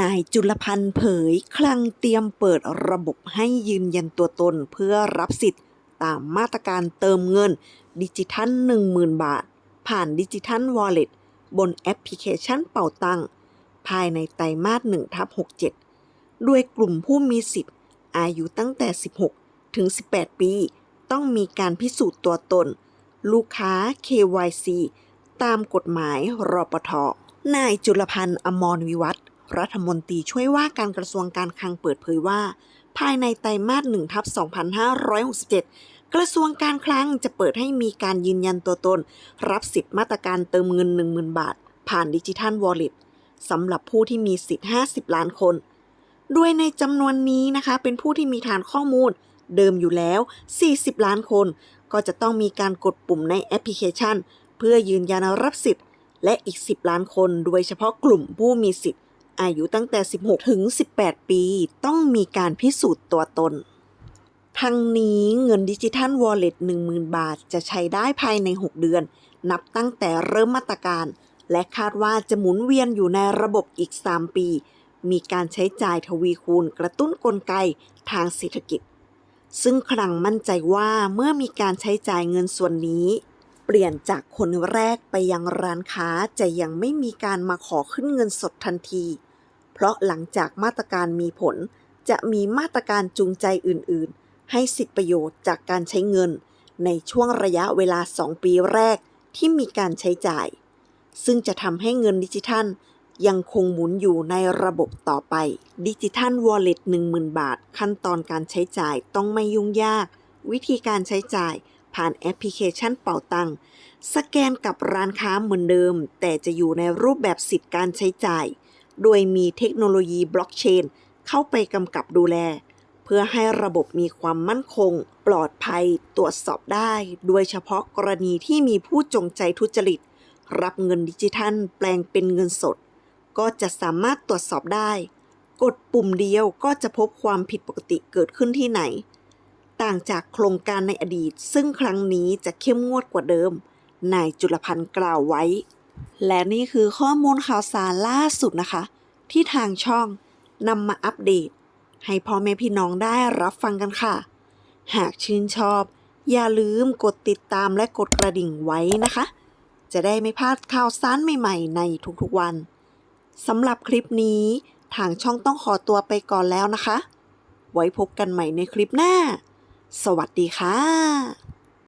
นายจุลพันธ์เผย คลังเตรียมเปิดระบบให้ยืนยันตัวตนเพื่อรับสิทธิ์ ตามมาตรการเติมเงิน ดิจิทัล 10,000 บาท ผ่านดิจิทัลวอลเล็ตบนแอปพลิเคชันเป่าตังภายในไตรมาส1ทับ67 ด้วยกลุ่มผู้มีสิทธิ์ อายุตั้งแต่ 16 ถึง 18 ปี ต้องมีการพิสูจน์ตัวตน ลูกค้า KYC ตามกฎหมายรปทนายจุลพันธ์อมรวิวัฒน์ รัฐมนตรีช่วยว่าการกระทรวงการคลังเปิดเผยว่า ภายในไตรมาส1ทับ2567 กระทรวงการคลังจะเปิดให้มีการยืนยันตัวตน รับสิทธิ์มาตรการเติมเงิน 10,000 บาท ผ่านดิจิทัลวอลเล็ตสำหรับผู้ที่มีสิทธิ์ 50 ล้านคน โดยในจำนวนนี้นะคะเป็นผู้ที่มีฐานข้อมูล เดิมอยู่แล้ว 40 ล้านคน ก็จะต้องมีการกดปุ่มในแอปพลิเคชัน เพื่อยืนยันรับสิทธิ์และอีก 10 ล้านคน โดยเฉพาะกลุ่มผู้มีสิทธิ์ อายุตั้งแต่ 16 ถึง 18 ปี ต้องมีการพิสูจน์ตัวตน ทั้งนี้เงินดิจิทัลวอลเล็ต10,000 บาทจะใช้ได้ภายใน 6 เดือน นับตั้งแต่เริ่มมาตรการ และคาดว่าจะหมุนเวียนอยู่ในระบบอีก 3 ปี มีการใช้จ่ายทวีคูณกระตุ้นกลไกทางเศรษฐกิจ ซึ่งคลังมั่นใจว่าเมื่อมีการใช้จ่ายเงินส่วนนี้ ลี่ยนจากคนแรกไปยังร้านค้าจะยังไม่มีการมาขอขึ้นเงินสดทันที เพราะหลังจากมาตรการมีผล จะมีมาตรการจูงใจอื่น ๆ ให้สิทธิประโยชน์จากการใช้เงิน ในช่วงระยะเวลา 2 ปีแรกที่มีการใช้จ่าย ซึ่งจะทำให้เงินดิจิทัล ยังคงหมุนอยู่ในระบบต่อไป ดิจิทัลวอลเล็ต10,000 บาท ขั้นตอนการใช้จ่ายต้องไม่ยุ่งยาก วิธีการใช้จ่าย ผ่านแอปพลิเคชันเป่าตังค์สแกนกับร้านค้าเหมือนเดิม แต่จะอยู่ในรูปแบบสิทธิ์การใช้จ่าย โดยมีเทคโนโลยีบล็อกเชนเข้าไปกำกับดูแล เพื่อให้ระบบมีความมั่นคง ปลอดภัย ตรวจสอบได้ โดยเฉพาะกรณีที่มีผู้จงใจทุจริต รับเงินดิจิทัล แปลงเป็นเงินสด ก็จะสามารถตรวจสอบได้ กดปุ่มเดียวก็จะพบความผิดปกติเกิดขึ้นที่ไหน ต่างจากโครงการในอดีต ซึ่งครั้งนี้จะเข้มงวดกว่าเดิม นายจุลพันธ์กล่าวไว้ และนี่คือข้อมูลข่าวสารล่าสุดนะคะ ที่ทางช่องนำมาอัปเดต ให้พ่อแม่พี่น้องได้รับฟังกันค่ะ หากชื่นชอบ อย่าลืมกดติดตามและกดกระดิ่งไว้นะคะ จะได้ไม่พลาดข่าวสารใหม่ๆ ในทุกๆวันสำหรับคลิปนี้ทางช่องต้องขอตัวไปก่อนแล้วนะคะ ไว้พบกันใหม่ในคลิปหน้า สวัสดีค่ะ